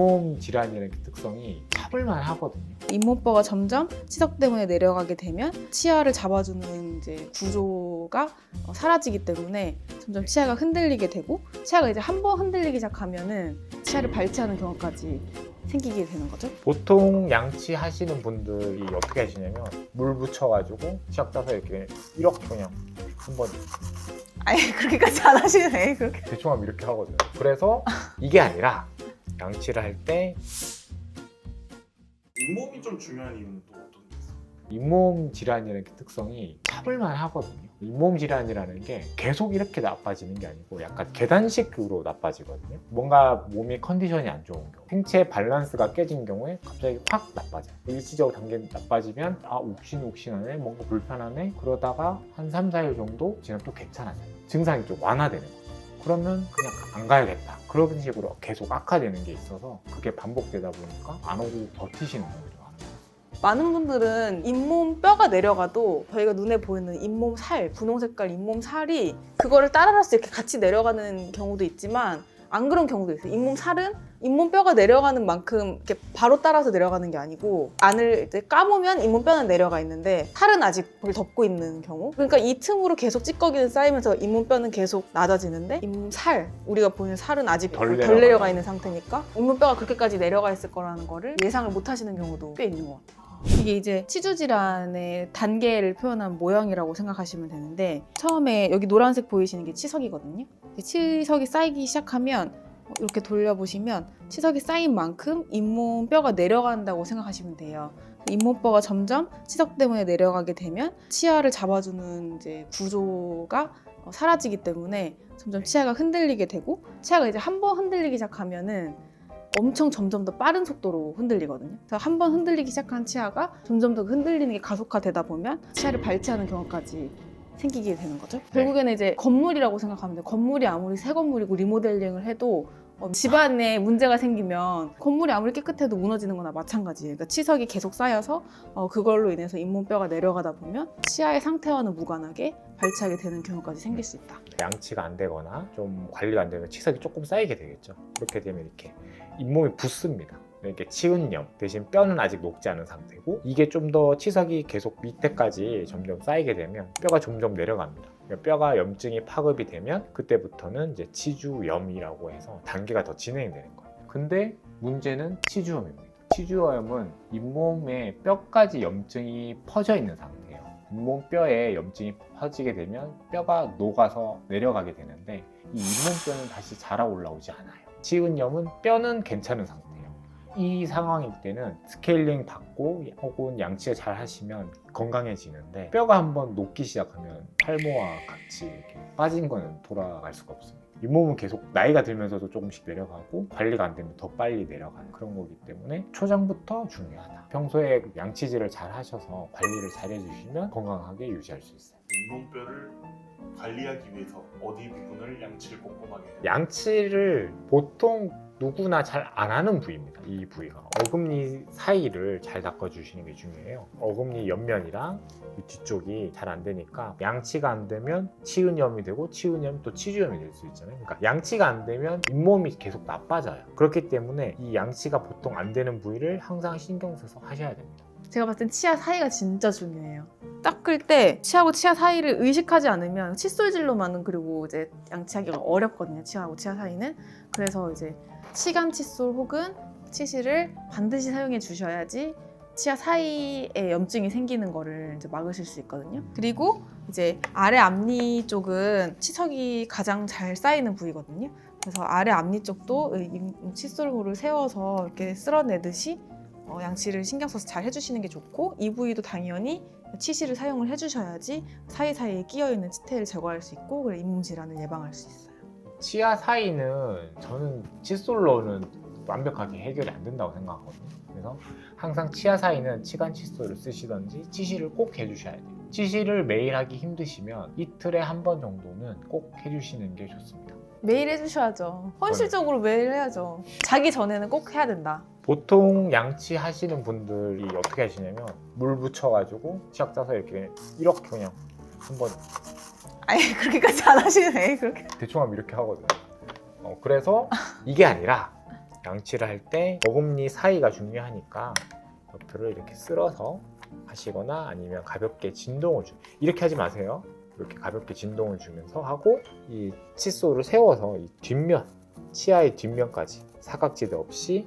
잇몸 질환이라는 그 특성이 참을만 하거든요. 잇몸뼈가 점점 치석 때문에 내려가게 되면 치아를 잡아주는 이제 구조가 어, 사라지기 때문에 점점 치아가 흔들리게 되고 치아가 이제 한 번 흔들리기 시작하면은 치아를 발치하는 경우까지 생기게 되는 거죠. 보통 양치 하시는 분들이 어떻게 하시냐면 물 묻혀가지고 치약 따서 이렇게 이렇게 그냥 한번 아니 그렇게까지 안 하시네. 그렇게. 대충 하면 이렇게 하거든요. 그래서 이게 아니라 양치를 할 때 잇몸이 좀 중요한 이유는 또 어떤 게 있어요? 잇몸 질환이라는 그 특성이 참을만 하거든요. 잇몸 질환이라는 게 계속 이렇게 나빠지는 게 아니고 약간 계단식으로 나빠지거든요. 뭔가 몸이 컨디션이 안 좋은 경우, 생체 밸런스가 깨진 경우에 갑자기 확 나빠져요. 일시적으로 단계 나빠지면 아 욱신욱신하네, 뭔가 불편하네. 그러다가 한 3, 4일 정도 지나면 또 괜찮아져요. 증상이 좀 완화되는 거예요. 그러면 그냥 안 가야겠다. 그런 식으로 계속 악화되는 게 있어서 그게 반복되다 보니까 안 오고 버티시는 많아요. 많은 분들은 잇몸 뼈가 내려가도 저희가 눈에 보이는 잇몸 살, 분홍 색깔 잇몸 살이 그거를 따라서 이렇게 같이 내려가는 경우도 있지만 안 그런 경우도 있어요. 잇몸 살은 잇몸 뼈가 내려가는 만큼 이렇게 바로 따라서 내려가는 게 아니고 안을 이제 까보면 잇몸 뼈는 내려가 있는데 살은 아직 그걸 덮고 있는 경우. 그러니까 이 틈으로 계속 찌꺼기는 쌓이면서 잇몸 뼈는 계속 낮아지는데 잇몸 살, 우리가 보는 살은 아직 덜 덜, 내려가 내려가 있는 상태니까 잇몸 뼈가 그렇게까지 내려가 있을 거라는 거를 예상을 못 하시는 경우도 꽤 있는 것 같아요. 이게 이제 치주 질환의 단계를 표현한 모형이라고 생각하시면 되는데 처음에 여기 노란색 보이시는 게 치석이거든요. 치석이 쌓이기 시작하면 이렇게 돌려보시면 치석이 쌓인 만큼 잇몸 뼈가 내려간다고 생각하시면 돼요. 잇몸뼈가 점점 치석 때문에 내려가게 되면 치아를 잡아주는 이제 구조가 어, 사라지기 때문에 점점 치아가 흔들리게 되고 치아가 이제 한 번 흔들리기 시작하면은 엄청 점점 더 빠른 속도로 흔들리거든요. 그래서 한 번 흔들리기 시작한 치아가 점점 더 흔들리는 게 가속화되다 보면 치아를 발치하는 경우까지 생기게 되는 거죠. 결국에는 이제 건물이라고 생각하면 돼요. 건물이 아무리 새 건물이고 리모델링을 해도 어, 집안에 문제가 생기면 건물이 아무리 깨끗해도 무너지는 거나 마찬가지예요. 그러니까 치석이 계속 쌓여서 어, 그걸로 인해서 잇몸뼈가 내려가다 보면 치아의 상태와는 무관하게 발치하게 되는 경우까지 생길 수 있다. 양치가 안 되거나 좀 관리가 안 되면 치석이 조금 쌓이게 되겠죠. 그렇게 되면 이렇게 잇몸이 붓습니다. 이렇게 치은염 대신 뼈는 아직 녹지 않은 상태고 이게 좀 더 치석이 계속 밑에까지 점점 쌓이게 되면 뼈가 점점 내려갑니다. 그러니까 뼈가 염증이 파급이 되면 그때부터는 이제 치주염이라고 해서 단계가 더 진행되는 거예요. 근데 문제는 치주염입니다. 치주염은 잇몸에 뼈까지 염증이 퍼져 있는 상태예요. 잇몸 뼈에 염증이 퍼지게 되면 뼈가 녹아서 내려가게 되는데 이 잇몸 뼈는 다시 자라 올라오지 않아요. 치은염은 뼈는 괜찮은 상태예요. 이 상황일 때는 스케일링 받고 혹은 양치를 잘 하시면 건강해지는데 뼈가 한번 녹기 시작하면 탈모와 같이 빠진 거는 돌아갈 수가 없습니다. 잇몸은 계속 나이가 들면서도 조금씩 내려가고 관리가 안 되면 더 빨리 내려가는 그런 거기 때문에 초장부터 중요하다. 평소에 양치질을 잘 하셔서 관리를 잘 해주시면 건강하게 유지할 수 있어요. 잇몸뼈를 관리하기 위해서 어디 부분을 양치를 꼼꼼하게 해야 돼요? 양치를 보통 누구나 잘 안 하는 부위입니다. 이 부위가 어금니 사이를 잘 닦아주시는 게 중요해요. 어금니 옆면이랑 이 뒤쪽이 잘 안 되니까 양치가 안 되면 치은염이 되고 치은염이 또 치주염이 될 수 있잖아요. 그러니까 양치가 안 되면 잇몸이 계속 나빠져요. 그렇기 때문에 이 양치가 보통 안 되는 부위를 항상 신경 써서 하셔야 됩니다. 제가 봤을 땐 치아 사이가 진짜 중요해요. 닦을 때 치아하고 치아 사이를 의식하지 않으면 칫솔질로만은 그리고 이제 양치하기가 어렵거든요. 치아하고 치아 사이는. 그래서 이제 치간 칫솔 혹은 치실을 반드시 사용해 주셔야지 치아 사이에 염증이 생기는 거를 이제 막으실 수 있거든요. 그리고 이제 아래 앞니 쪽은 치석이 가장 잘 쌓이는 부위거든요. 그래서 아래 앞니 쪽도 이 칫솔홀을 세워서 이렇게 쓸어내듯이 어, 양치를 신경 써서 잘 해주시는 게 좋고 이 부위도 당연히 치실을 사용을 해주셔야지 사이사이에 끼어있는 치태를 제거할 수 있고 그래 잇몸 질환을 예방할 수 있어요. 치아 사이는 저는 칫솔로는 완벽하게 해결이 안 된다고 생각하거든요. 그래서 항상 치아 사이는 치간 칫솔을 쓰시던지 치실을 꼭 해주셔야 돼요. 치실을 매일 하기 힘드시면 이틀에 한 번 정도는 꼭 해주시는 게 좋습니다. 매일 해주셔야죠. 헌실적으로 매일 해야죠. 자기 전에는 꼭 해야 된다. 보통 양치 하시는 분들이 어떻게 하시냐면 물 묻혀가지고 치약 짜서 이렇게 이렇게 그냥 한번 아니 그렇게까지 안 하시네. 그렇게. 대충 하면 이렇게 하거든요. 어, 그래서 이게 아니라 양치를 할 때 어금니 사이가 중요하니까 옆으로 이렇게 쓸어서 하시거나 아니면 가볍게 진동을 주 이렇게 하지 마세요. 이렇게 가볍게 진동을 주면서 하고 이 칫솔을 세워서 이 뒷면 치아의 뒷면까지 사각지대 없이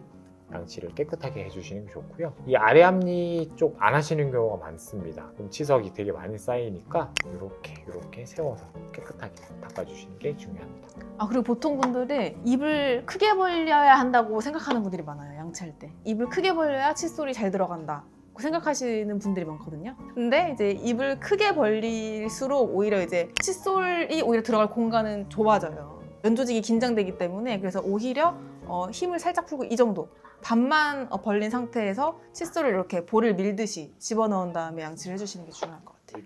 양치를 깨끗하게 해주시는 게 좋고요. 이 아래 앞니 쪽 안 하시는 경우가 많습니다. 그럼 치석이 되게 많이 쌓이니까 이렇게 이렇게 세워서 깨끗하게 닦아주시는 게 중요합니다. 아 그리고 보통 분들이 입을 크게 벌려야 한다고 생각하는 분들이 많아요 양치할 때 입을 크게 벌려야 칫솔이 잘 들어간다 고 생각하시는 분들이 많거든요 근데 이제 입을 크게 벌릴수록 오히려 이제 칫솔이 오히려 들어갈 공간은 좁아져요 연조직이 긴장되기 때문에 그래서 오히려 어, 힘을 살짝 풀고 이 정도 반만 어, 벌린 상태에서 칫솔을 이렇게 볼을 밀듯이 집어넣은 다음에 양치를 해주시는 게 중요할 것 같아요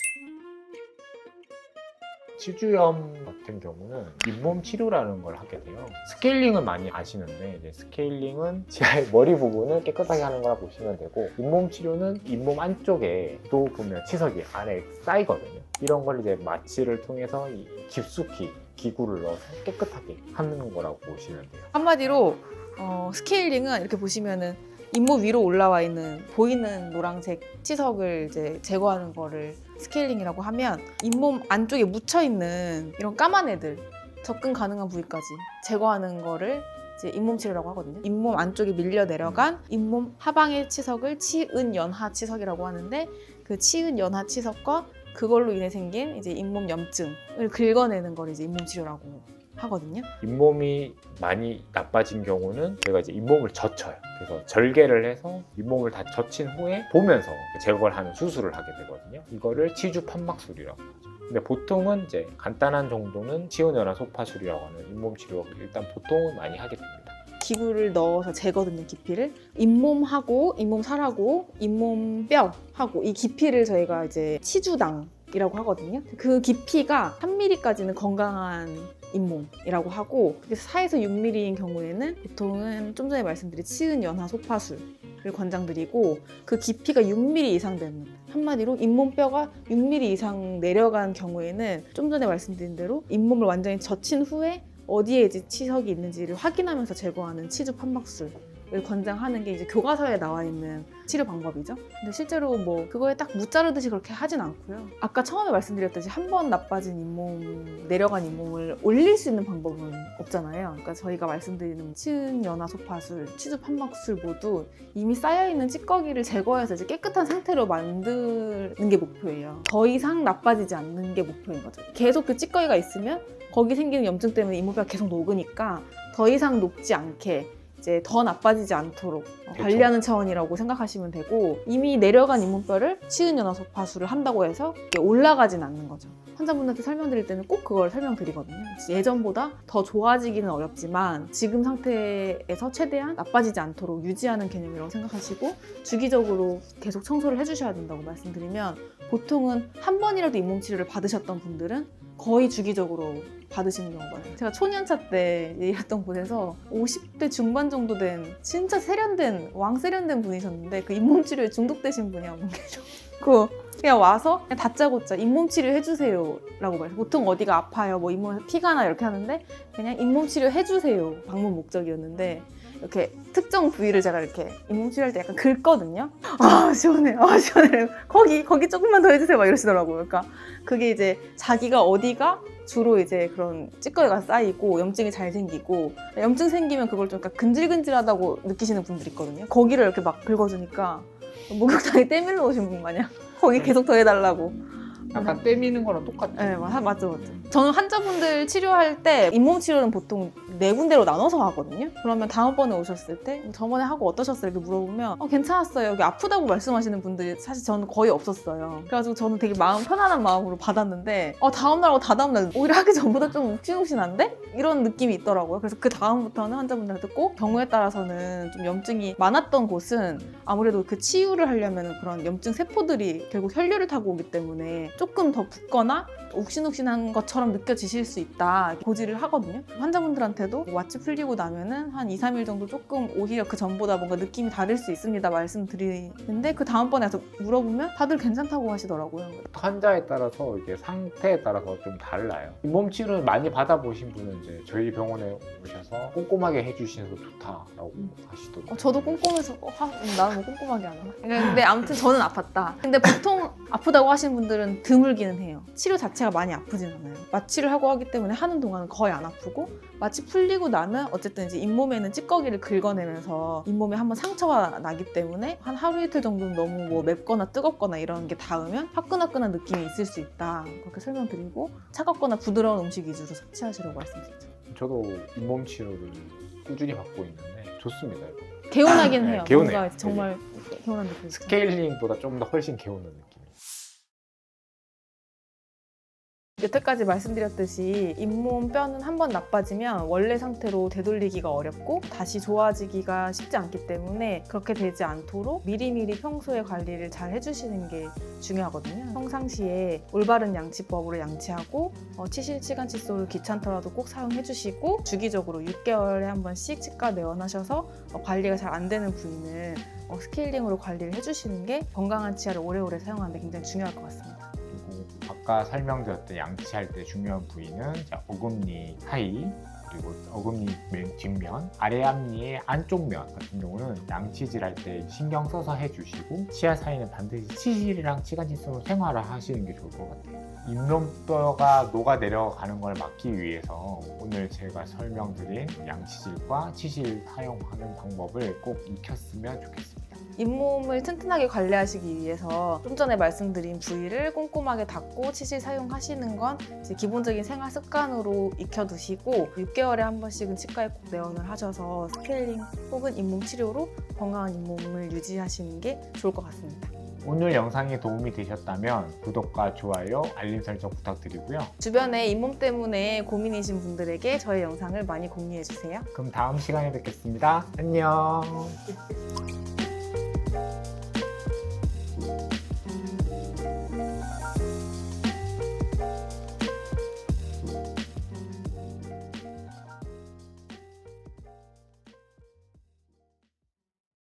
치주염 같은 경우는 잇몸 치료라는 걸 하게 돼요. 스케일링은 많이 아시는데 이제 스케일링은 치아의 머리 부분을 깨끗하게 하는 거라 보시면 되고 잇몸 치료는 잇몸 안쪽에 또 보면 치석이 안에 쌓이거든요. 이런 걸 이제 마취를 통해서 이 깊숙이 기구를 넣어서 깨끗하게 하는 거라고 보시면 돼요. 한마디로 어, 스케일링은 이렇게 보시면은 잇몸 위로 올라와 있는 보이는 노란색 치석을 이제 제거하는 거를 스케일링이라고 하면 잇몸 안쪽에 묻혀 있는 이런 까만 애들 접근 가능한 부위까지 제거하는 거를 이제 잇몸 치료라고 하거든요. 잇몸 안쪽에 밀려 내려간 잇몸 하방의 치석을 치은 연하 치석이라고 하는데 그 치은 연하 치석과 그걸로 인해 생긴 이제 잇몸 염증을 긁어내는 걸 이제 잇몸 치료라고 하거든요. 잇몸이 많이 나빠진 경우는 저희가 이제 잇몸을 젖혀요. 그래서 절개를 해서 잇몸을 다 젖힌 후에 보면서 제거를 하는 수술을 하게 되거든요. 이거를 치주 판막술이라고 하죠. 근데 보통은 이제 간단한 정도는 치은연화 소파술이라고 하는 잇몸 치료 일단 보통은 많이 하게 됩니다. 기구를 넣어서 재거든요 깊이를 잇몸하고 잇몸살하고 잇몸뼈하고 이 깊이를 저희가 이제 치주당 이라고 하거든요 그 깊이가 3mm까지는 건강한 잇몸이라고 하고 그게 4에서 6mm인 경우에는 보통은 좀 전에 말씀드린 치은 연화 소파술을 권장드리고 그 깊이가 6mm 이상 되는 한마디로 잇몸뼈가 6mm 이상 내려간 경우에는 좀 전에 말씀드린 대로 잇몸을 완전히 젖힌 후에 어디에 이제 치석이 있는지를 확인하면서 제거하는 치주 판막술을 권장하는 게 이제 교과서에 나와 있는 치료 방법이죠. 근데 실제로 뭐 그거에 딱 무자르듯이 그렇게 하진 않고요. 아까 처음에 말씀드렸듯이 한 번 나빠진 잇몸, 내려간 잇몸을 올릴 수 있는 방법은 없잖아요. 그러니까 저희가 말씀드리는 치은 연화 소파술, 치주 판막술 모두 이미 쌓여 있는 찌꺼기를 제거해서 이제 깨끗한 상태로 만드는 게 목표예요. 더 이상 나빠지지 않는 게 목표인 거죠. 계속 그 찌꺼기가 있으면 거기 생기는 염증 때문에 잇몸뼈가 계속 녹으니까 더 이상 녹지 않게 이제 더 나빠지지 않도록 어, 그쵸. 관리하는 차원이라고 생각하시면 되고 이미 내려간 잇몸뼈를 치은 연화 소파술을 한다고 해서 올라가진 않는 거죠. 환자분한테 설명드릴 때는 꼭 그걸 설명드리거든요. 예전보다 더 좋아지기는 어렵지만 지금 상태에서 최대한 나빠지지 않도록 유지하는 개념이라고 생각하시고 주기적으로 계속 청소를 해주셔야 된다고 말씀드리면 보통은 한 번이라도 잇몸 치료를 받으셨던 분들은 거의 주기적으로 받으시는 경우가 많아요. 제가 초년차 때 일했던 곳에서 50대 중반 정도 된 진짜 세련된 왕 세련된 분이셨는데 그 잇몸 치료에 중독되신 분이 한 분 계셨고 그냥 와서 그냥 다짜고짜 잇몸 치료 해주세요라고 말해요. 보통 어디가 아파요, 뭐 잇몸에서 피가 나 이렇게 하는데 그냥 잇몸 치료 해주세요 방문 목적이었는데 이렇게 특정 부위를 제가 이렇게 잇몸 치료할 때 약간 긁거든요. 아 시원해, 아 시원해. 거기 거기 조금만 더 해주세요 막 이러시더라고요. 그러니까 그게 이제 자기가 어디가 주로 이제 그런 찌꺼기가 쌓이고 염증이 잘 생기고 염증 생기면 그걸 좀 약간 근질근질하다고 느끼시는 분들 있거든요. 거기를 이렇게 막 긁어주니까 목욕탕에 때밀러 오신 분 마냥 거기 계속 더 해달라고. 약간 떼미는 거랑 똑같죠. 네, 맞- 맞죠, 맞죠. 저는 환자분들 치료할 때 잇몸 치료는 보통 네 군데로 나눠서 하거든요. 그러면 다음번에 오셨을 때 저번에 하고 어떠셨어요? 이렇게 물어보면 어, 괜찮았어요. 여기 아프다고 말씀하시는 분들이 사실 저는 거의 없었어요. 그래가지고 저는 되게 마음 편안한 마음으로 받았는데 어, 다음날하고 다다음날 오히려 하기 전보다 좀 욱신욱신한데? 이런 느낌이 있더라고요. 그래서 그 다음부터는 환자분들한테 꼭 경우에 따라서는 좀 염증이 많았던 곳은 아무래도 그 치유를 하려면 그런 염증 세포들이 결국 혈류를 타고 오기 때문에 조금 더 붓거나 욱신욱신한 것처럼 느껴지실 수 있다 고지를 하거든요. 환자분들한테도 마취 풀리고 나면은 한 2, 3일 정도 조금 오히려 그 전보다 뭔가 느낌이 다를 수 있습니다 말씀드리는데 그 다음번에 와서 물어보면 다들 괜찮다고 하시더라고요. 환자에 따라서 이게 상태에 따라서 좀 달라요. 잇몸 치료를 많이 받아보신 분은 이제 저희 병원에 오셔서 꼼꼼하게 해주셔서 좋다라고 하시더라고요. 어, 저도 꼼꼼해서 어, 하, 음, 나는 뭐 꼼꼼하게 안 하나? 근데 아무튼 저는 아팠다. 근데 보통 아프다고 하시는 분들은 드물기는 해요. 치료 자체가 많이 아프진 않아요. 마취를 하고 하기 때문에 하는 동안은 거의 안 아프고 마취 풀리고 나면 어쨌든 이제 잇몸에는 찌꺼기를 긁어내면서 잇몸에 한번 상처가 나기 때문에 한 하루 이틀 정도는 너무 뭐 맵거나 뜨겁거나 이런 게 닿으면 화끈화끈한 느낌이 있을 수 있다. 그렇게 설명드리고 차갑거나 부드러운 음식 위주로 섭취하시라고 말씀드리죠. 저도 잇몸 치료를 꾸준히 받고 있는데 좋습니다. 이거. 개운하긴 네, 해요. 개운해요, 뭔가 정말 개운한 느낌. 스케일링보다 좀 더 훨씬 개우는 느낌. 여태까지 말씀드렸듯이 잇몸 뼈는 한 번 나빠지면 원래 상태로 되돌리기가 어렵고 다시 좋아지기가 쉽지 않기 때문에 그렇게 되지 않도록 미리미리 평소에 관리를 잘 해주시는 게 중요하거든요. 평상시에 올바른 양치법으로 양치하고 어, 치실 치간 칫솔을 귀찮더라도 꼭 사용해주시고 주기적으로 6개월에 한 번씩 치과 내원하셔서 어, 관리가 잘 안 되는 부위는 어, 스케일링으로 관리를 해주시는 게 건강한 치아를 오래오래 사용하는 데 굉장히 중요할 것 같습니다. 아까 설명드렸던 양치할 때 중요한 부위는 자, 어금니 사이 그리고 어금니 맨 뒷면, 아래 앞니의 안쪽 면 같은 경우는 양치질 할 때 신경 써서 해주시고 치아 사이는 반드시 치실이랑 치간 칫솔로 생활을 하시는 게 좋을 것 같아요. 잇몸뼈가 녹아 내려가는 걸 막기 위해서 오늘 제가 설명드린 양치질과 치실 사용하는 방법을 꼭 익혔으면 좋겠습니다. 잇몸을 튼튼하게 관리하시기 위해서 좀 전에 말씀드린 부위를 꼼꼼하게 닦고 치실 사용하시는 건 기본적인 생활 습관으로 익혀두시고 6개월에 한 번씩은 치과에 꼭 내원을 하셔서 스케일링 혹은 잇몸 치료로 건강한 잇몸을 유지하시는 게 좋을 것 같습니다. 오늘 영상이 도움이 되셨다면 구독과 좋아요, 알림 설정 부탁드리고요. 주변에 잇몸 때문에 고민이신 분들에게 저의 영상을 많이 공유해 주세요. 그럼 다음 시간에 뵙겠습니다. 안녕.